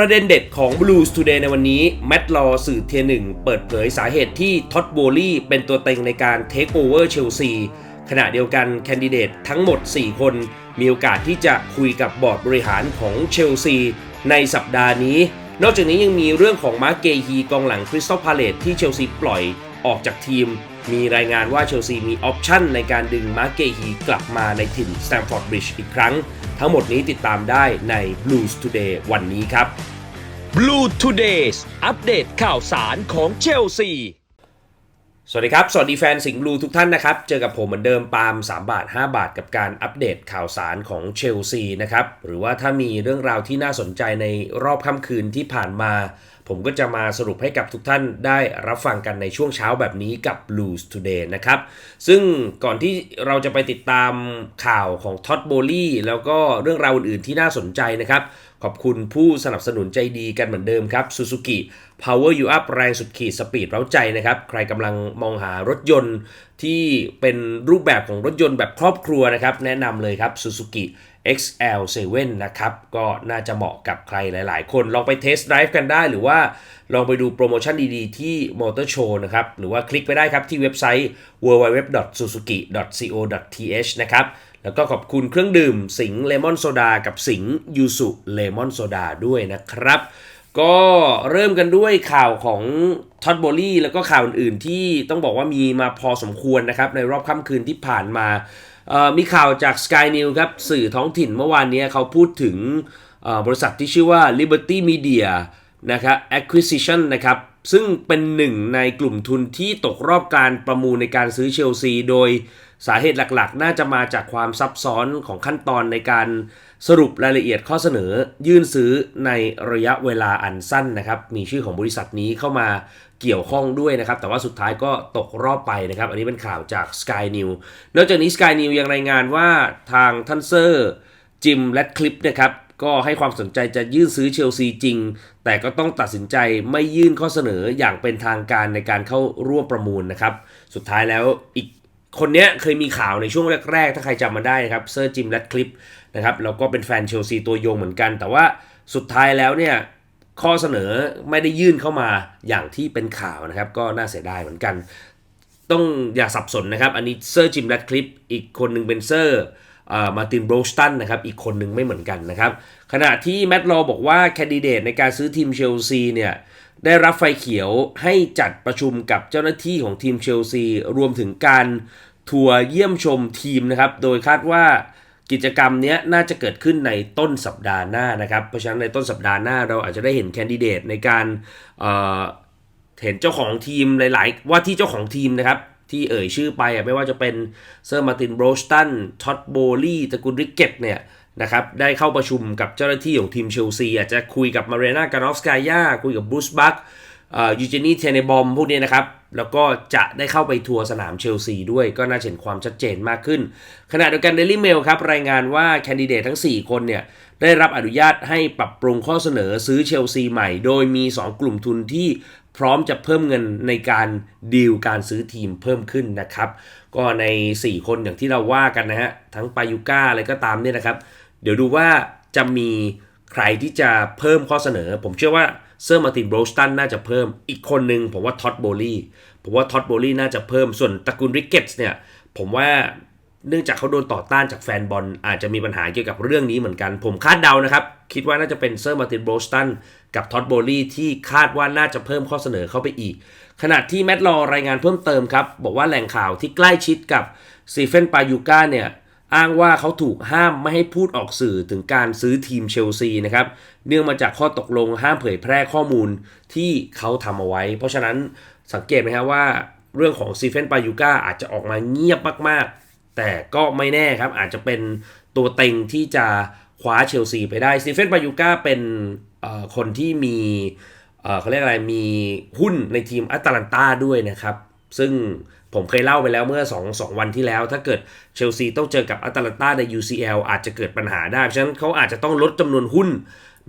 ประเด็นเด็ดของ Blues Today ในวันนี้ แมตต์ลอสื่อเทียหนึ่งเปิดเผยสาเหตุที่ท็อตโบลี่เป็นตัวเต็งในการเทคโอเวอร์เชลซีขณะเดียวกันแคนดิเดตทั้งหมด 4 คน มีโอกาสที่จะคุยกับบอร์ดบริหารของเชลซีในสัปดาห์นี้ นอกจากนี้ยังมีเรื่องของมาร์เกฮีกองหลังคริสตัลพาเลตที่เชลซีปล่อยออกจากทีม มีรายงานว่าเชลซีมีออปชั่นในการดึงมาร์เกฮีกลับมาในถิ่นสแตมฟอร์ดบริดจ์อีกครั้ง ทั้งหมดนี้ติดตามได้ใน Blues Today วันนี้ครับ Blue Todays อัปเดตข่าวสารของเชลซีสวัสดีครับ สวัสดีแฟนสิงห์บลูทุกท่านนะครับ เจอกับผมเหมือนเดิมปาล์ม3 บาท 5 บาทกับการอัปเดตข่าวสารของเชลซีนะครับ หรือว่าถ้ามีเรื่องราวที่น่าสนใจในรอบค่ำคืนที่ผ่านมา ผมก็จะมาสรุปให้กับทุกท่านได้รับฟังกันในช่วงเช้าแบบนี้กับ Blues Today นะครับ ซึ่งก่อนที่เราจะไปติดตามข่าวของท็อตโบลี่แล้วก็เรื่องราวอื่นๆที่น่าสนใจนะครับขอบคุณผู้สนับสนุนใจดีกันเหมือนเดิมครับ Suzuki Power You Up แรงสุดขีดสปีดเร้าใจนะครับ ใครกำลังมองหารถยนต์ที่เป็นรูปแบบของรถยนต์แบบครอบครัวนะครับ แนะนำเลยครับ Suzuki XL7 นะครับ ก็น่าจะเหมาะกับใครหลาย ๆ คน ลองไปเทสต์ไดรฟ์กันได้ หรือว่าลองไปดูโปรโมชั่นดีๆ ที่ Motor Show นะครับ หรือว่าคลิกไปได้ครับที่เว็บไซต์ www.suzuki.co.th นะครับ แล้วก็ขอบคุณเครื่องดื่มสิงเลมอนโซดากับสิงยูสุเลมอนโซดาด้วยนะครับ ก็เริ่มกันด้วยข่าวของท็อตโบลี่แล้วก็ข่าวอื่นๆที่ต้องบอกว่ามีมาพอสมควรนะครับ ในรอบค่ำคืนที่ผ่านมา มีข่าวจาก Sky News ครับ สื่อท้องถิ่นเมื่อวานนี้เขาพูดถึงบริษัทที่ชื่อว่า Liberty Media นะครับ Acquisition นะครับซึ่งเป็นหนึ่งในกลุ่มทุนที่ตกรอบการประมูลในการซื้อเชลซี โดย สาเหตุหลักๆ น่าจะมาจากความซับซ้อนของขั้นตอนในการสรุปรายละเอียดข้อเสนอ ยื่นซื้อในระยะเวลาอันสั้นนะครับ มีชื่อของบริษัทนี้เข้ามาเกี่ยวข้องด้วยนะครับ แต่ว่าสุดท้ายก็ตกรอบไปนะครับ อันนี้เป็นข่าวจาก Sky News นอกจากนี้ Sky News ยังรายงานว่าทางท่านเซอร์จิมและคลิปนะครับก็ให้ความสนใจจะยื่นซื้อเชลซีจริง แต่ก็ต้องตัดสินใจไม่ยื่นข้อเสนออย่างเป็นทางการในการเข้าร่วมประมูลนะครับ สุดท้ายแล้วอีก คนเนี้ยเคยมีข่าวในช่วงแรก ๆ ถ้าใครจำมาได้นะครับเซอร์จิมและคลิปนะครับแล้วก็เป็นแฟนเชลซีตัวยงเหมือนกัน แต่ว่าสุดท้ายแล้วเนี่ยข้อเสนอไม่ได้ยื่นเข้ามาอย่างที่เป็นข่าวนะครับ ก็น่าเสียดายเหมือนกัน ต้องอย่าสับสนนะครับ อันนี้เซอร์จิมแรดคลิปอีกคนหนึ่งเป็นเซอร์มาตินโบรสตันนะครับอีกคนหนึ่งไม่เหมือนกันนะครับ ขณะที่แมตต์ลอบอกว่าแคนดิเดตในการซื้อทีมเชลซีเนี่ย ได้รับไฟเขียวให้จัดประชุมกับเจ้าหน้าที่ของทีมเชลซี รวมถึงการทัวร์เยี่ยมชมทีมนะครับ โดยคาดว่ากิจกรรมนี้น่าจะเกิดขึ้นในต้นสัปดาห์หน้านะครับ เพราะฉะนั้นในต้นสัปดาห์หน้าเราอาจจะได้เห็นแคนดิเดตในการเเห็นเจ้าของทีมหลาย ๆ ว่าที่เจ้าของทีมนะครับ ที่เอ่ยชื่อไปไม่ว่าจะเป็นเซอร์มาตินโบรสตันท็อตโบลี่ตระกูลริกเก็ตเนี่ย นะครับได้เข้าประชุมกับเจ้าหน้าที่ของทีมเชลซีอาจจะคุยกับมาเรนาการอฟสกายาคุยกับบรูซบัคยูเจนีเทเนบอมพวกนี้นะครับ แล้วก็จะได้เข้าไปทัวร์สนามเชลซีด้วยก็น่าเห็นความชัดเจนมากขึ้น ขณะเดียวกันเดลี่เมลครับรายงานว่าแคนดิเดตทั้ง 4 คนเนี่ย ได้รับอนุญาตให้ปรับปรุงข้อเสนอซื้อเชลซีใหม่ โดยมี 2 กลุ่มทุนที่พร้อมจะเพิ่มเงินในการดีลการซื้อทีมเพิ่มขึ้นนะครับ ก็ใน 4 คนอย่างที่เราว่ากันนะฮะ ทั้งปายุก้าอะไรก็ตามเนี่ยนะครับ เดี๋ยวดูว่าจะมีใครที่จะเพิ่มข้อเสนอ ผมเชื่อว่าเซอร์มาตินโบรสตันน่าจะเพิ่มอีกคนหนึ่งผมว่าท็อตโบลี่ผมว่าท็อตโบลี่น่าจะเพิ่มส่วนตระกูลริกเก็ตส์เนี่ยผมว่าเนื่องจากเขาโดนต่อต้านจากแฟนบอลอาจจะมีปัญหาเกี่ยวกับเรื่องนี้เหมือนกัน ผมคาดเดานะครับ คิดว่าน่าจะเป็นเซอร์มาตินโบรสตันกับท็อตโบลี่ที่คาดว่าน่าจะเพิ่มข้อเสนอเข้าไปอีก ขณะที่แมตต์ลอรายงานเพิ่มเติมครับ บอกว่าแหล่งข่าวที่ใกล้ชิดกับซีเฟนปายูก้าเนี่ย อ้างว่าเขาถูกห้ามไม่ให้พูดออกสื่อถึงการซื้อทีมเชลซีนะครับ เนื่องมาจากข้อตกลงห้ามเผยแพร่ข้อมูลที่เขาทำเอาไว้ เพราะฉะนั้นสังเกตไหมครับว่าเรื่องของซีเฟนปายูก้าอาจจะออกมาเงียบมากๆ แต่ก็ไม่แน่ครับ อาจจะเป็นตัวเต็งที่จะคว้าเชลซีไปได้ซีเฟนปายูก้าเป็นคนที่มีเอ่อเขาเรียกอะไรมีหุ้นในทีมอัตแลนตาด้วยนะครับ ซึ่ง ผมเคยเล่าไปแล้วเมื่อ2 2วันที่แล้ว ถ้าเกิดเชลซีต้องเจอกับอัตแลนตาใน UCL อาจจะเกิดปัญหาได้ เพราะฉะนั้นเขาอาจจะต้องลดจำนวนหุ้น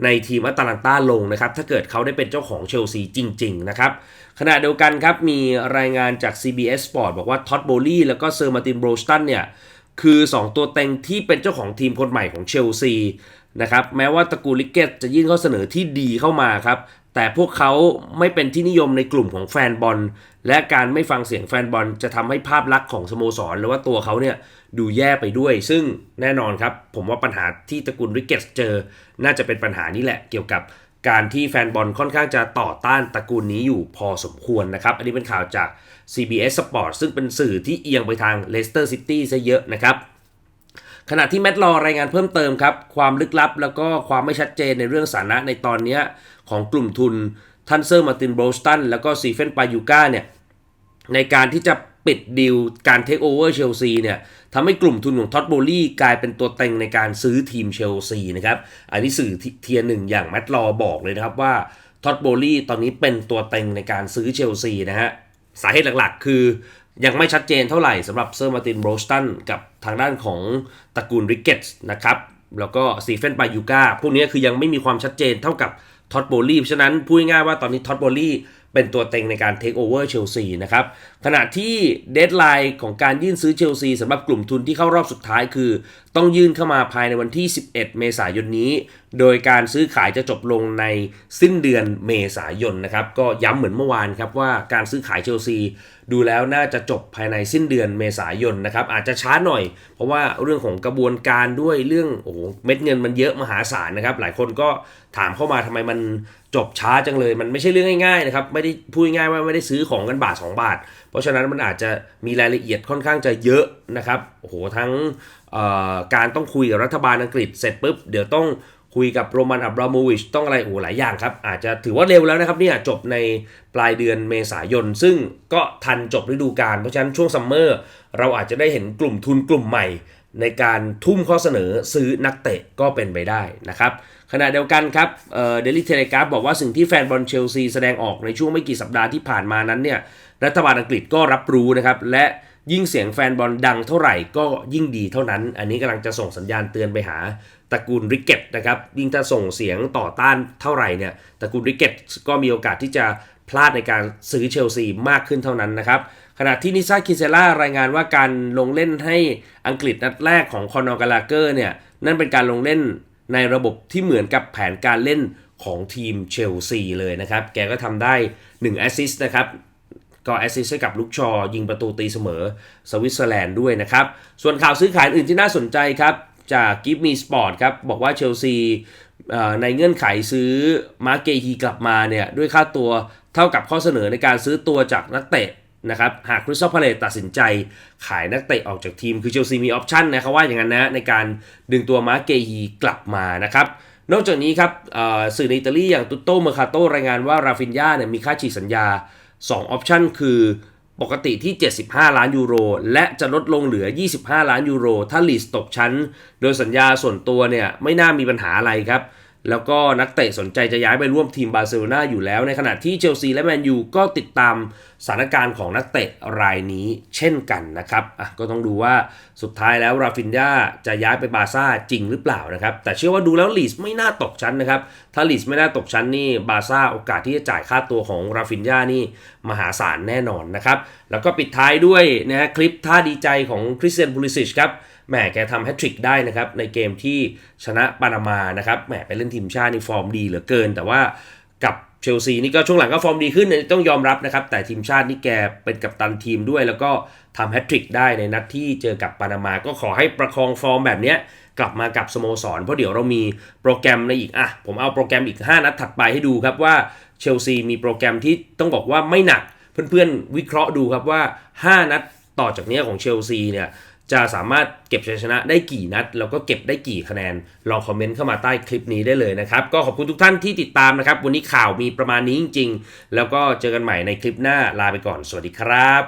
ในทีมอัตแลนตาลงนะครับ ถ้าเกิดเขาได้เป็นเจ้าของเชลซีจริง ๆ นะครับ ขณะเดียวกันครับ มีรายงานจาก CBS Sport บอกว่าท็อตโบลี่แล้วก็เซอร์มาตินโบรสตันเนี่ย คือ 2 ตัวเต็งที่เป็นเจ้าของทีมคนใหม่ของเชลซี นะครับแม้ว่าตระกูลลิกเกตจะยื่นข้อเสนอที่ดีเข้ามาครับ แต่พวกเขาไม่เป็นที่นิยมในกลุ่มของแฟนบอล และการไม่ฟังเสียงแฟนบอลจะทำให้ภาพลักษณ์ของสโมสร หรือว่าตัวเขาเนี่ยดูแย่ไปด้วย ซึ่งแน่นอนครับ ผมว่าปัญหาที่ตระกูลริกเกตเจอ น่าจะเป็นปัญหานี้แหละเกี่ยวกับการที่แฟนบอลค่อนข้างจะต่อต้านตระกูลนี้อยู่พอสมควรนะครับ อันนี้เป็นข่าวจาก CBS Sport ซึ่งเป็นสื่อที่เอียงไปทาง Leicester City ซะเยอะนะครับ ขณะที่แมตต์ลอรายงานเพิ่มเติมครับ ความลึกลับ แล้วก็ความไม่ชัดเจนในเรื่องสถานะในตอนนี้ของกลุ่มทุนทันเซอร์มาตินโบรสตันแล้วก็ซีเฟนปายูก้าเนี่ยในการที่จะปิดดีลการเทคโอเวอร์เชลซีเนี่ยทำให้กลุ่มทุนของท็อตโบลี่กลายเป็นตัวเต็งในการซื้อทีมเชลซีนะครับ อันนี้สื่อเทียร์หนึ่งอย่างแมตต์ลอบอกเลยนะครับว่าท็อตโบลี่ตอนนี้เป็นตัวเต็งในการซื้อเชลซีนะฮะสาเหตุหลักๆ คือ ยังไม่ชัดเจนเท่าไหร่สำหรับเซอร์มาตินโบรสตันกับทางด้านของตระกูลริกเกตส์นะครับ แล้วก็ซีเฟนปายูกาพวกนี้คือยังไม่มีความชัดเจนเท่ากับท็อตโบลี่เพราะฉะนั้นพูดง่ายว่าตอนนี้ท็อตโบลี่เป็นตัวเต็งในการเทคโอเวอร์เชลซีนะครับ ขณะที่เดทไลน์ของการยื่นซื้อเชลซีสำหรับกลุ่มทุนที่เข้ารอบสุดท้ายคือ ต้องยื่นเข้ามาภายในวันที่ 11 เมษายนนี้โดยการซื้อขายจะจบลงในสิ้นเดือนเมษายนนะครับ ก็ย้ำเหมือนเมื่อวานครับว่าการซื้อขายเชลซีดูแล้วน่าจะจบภายในสิ้นเดือนเมษายนนะครับ อาจจะช้าหน่อย เพราะว่าเรื่องของกระบวนการด้วยเรื่องโอ้โหเม็ดเงินมันเยอะมหาศาลนะครับ หลายคนก็ถามเข้ามาทำไมมันจบช้าจังเลย มันไม่ใช่เรื่องง่ายๆนะครับไม่ได้พูดง่ายว่าไม่ได้ซื้อของกันบาท 2 บาท เพราะฉะนั้นมันอาจจะมีรายละเอียดค่อนข้างจะเยอะนะครับโอ้โหทั้งการต้องคุยกับรัฐบาลอังกฤษเสร็จปุ๊บเดี๋ยวต้อง คุยกับโรมันอับราโมวิชต้องอะไรโอ้โหหลายอย่างครับ อาจจะถือว่าเร็วแล้วนะครับเนี่ยจบในปลายเดือนเมษายน ซึ่งก็ทันจบฤดูกาลเพราะฉะนั้นช่วงซัมเมอร์เราอาจจะได้เห็นกลุ่มทุนกลุ่มใหม่ ในการทุ่มข้อเสนอซื้อนักเตะก็เป็นไปได้นะครับขณะเดียวกันครับเดลิเทเลกราฟบอกว่าสิ่งที่แฟนบอลเชลซีแสดงออกในช่วงไม่กี่สัปดาห์ที่ผ่านมานั้นเนี่ยรัฐบาลอังกฤษก็รับรู้นะครับและ ยิ่งเสียงแฟนบอลดังเท่าไหร่ก็ยิ่งดีเท่านั้น อันนี้กำลังจะส่งสัญญาณเตือนไปหาตระกูลริกเก็ตนะครับ ยิ่งถ้าส่งเสียงต่อต้านเท่าไหร่เนี่ยตระกูลริกเก็ตก็มีโอกาสที่จะพลาดในการซื้อเชลซีมากขึ้นเท่านั้นนะครับขณะที่นิซาคิเซล่ารายงานว่าการลงเล่นให้อังกฤษนัดแรกของคอนอร์กาลาเกอร์เนี่ยนั่นเป็นการลงเล่นในระบบที่เหมือนกับแผนการเล่นของทีมเชลซีเลยนะครับ แกก็ทำได้1แอสซิสต์นะครับ ก็แอสซิสต์ให้กับลุกชอ ยิงประตูตีเสมอสวิตเซอร์แลนด์ด้วยนะครับ ส่วนข่าวซื้อขายอื่นที่น่าสนใจครับ จากกิฟมีสปอร์ตครับ บอกว่าเชลซีในเงื่อนไขซื้อมาเกฮีกลับมาเนี่ย ด้วยค่าตัวเท่ากับข้อเสนอในการซื้อตัวจากนักเตะนะครับหากคริสตัลพาเลตตัดสินใจขายนักเตะออกจากทีมคือเชลซีมีออปชันนะเขาว่าอย่างนั้นนะในการดึงตัวมาเกฮีกลับมานะครับนอกจากนี้ครับสื่อในอิตาลีอย่างตุตโตเมอร์คาโตรายงานว่าราฟินยาเนี่ยมีค่าฉีกสัญญา 2ออปชันคือปกติที่ 75 ล้านยูโร และจะลดลงเหลือ 25 ล้านยูโร ถ้าลีสตกชั้น โดยสัญญาส่วนตัวเนี่ย ไม่น่ามีปัญหาอะไรครับ แล้วก็นักเตะสนใจจะย้ายไปร่วมทีมบาร์เซโลนาอยู่แล้ว ในขณะที่เชลซีและแมนยูก็ติดตามสถานการณ์ของนักเตะรายนี้เช่นกันนะครับอะก็ต้องดูว่าสุดท้ายแล้วราฟินยาจะย้ายไปบาซ่าจริงหรือเปล่านะครับ แต่เชื่อว่าดูแล้วลีสไม่น่าตกชั้นนะครับ ถ้าลีสไม่น่าตกชั้นนี่บาซ่าโอกาสที่จะจ่ายค่าตัวของราฟินยานี่มหาศาลแน่นอนนะครับ แล้วก็ปิดท้ายด้วยนะฮะคลิปท่าดีใจของคริสเตียนบูลิซิชครับ แหมแกทำแฮตทริกได้นะครับในเกมที่ชนะปานามานะครับแหมไปเล่นทีมชาติในฟอร์มดีเหลือเกิน แต่ว่ากับเชลซีนี่ก็ช่วงหลังก็ฟอร์มดีขึ้นต้องยอมรับนะครับ แต่ทีมชาตินี่แกเป็นกัปตันทีมด้วย แล้วก็ทำแฮตทริกได้ในนัดที่เจอกับปานามาก็ขอให้ประคองฟอร์มแบบเนี้ยกลับมากับสโมสร เพราะเดี๋ยวเรามีโปรแกรมในอีกอะผมเอาโปรแกรมอีก 5 นัดถัดไปให้ดูครับว่าเชลซีมีโปรแกรมที่ต้องบอกว่าไม่หนัก เพื่อนๆวิเคราะห์ดูครับว่า 5 นัดต่อจากนี้ของเชลซีเนี่ย จะสามารถเก็บชัยชนะได้กี่นัด แล้วก็เก็บได้กี่คะแนน ลองคอมเมนต์เข้ามาใต้คลิปนี้ได้เลยนะครับ ก็ขอบคุณทุกท่านที่ติดตามนะครับ วันนี้ข่าวมีประมาณนี้จริง ๆ แล้วก็เจอกันใหม่ในคลิปหน้าลาไปก่อน สวัสดีครับ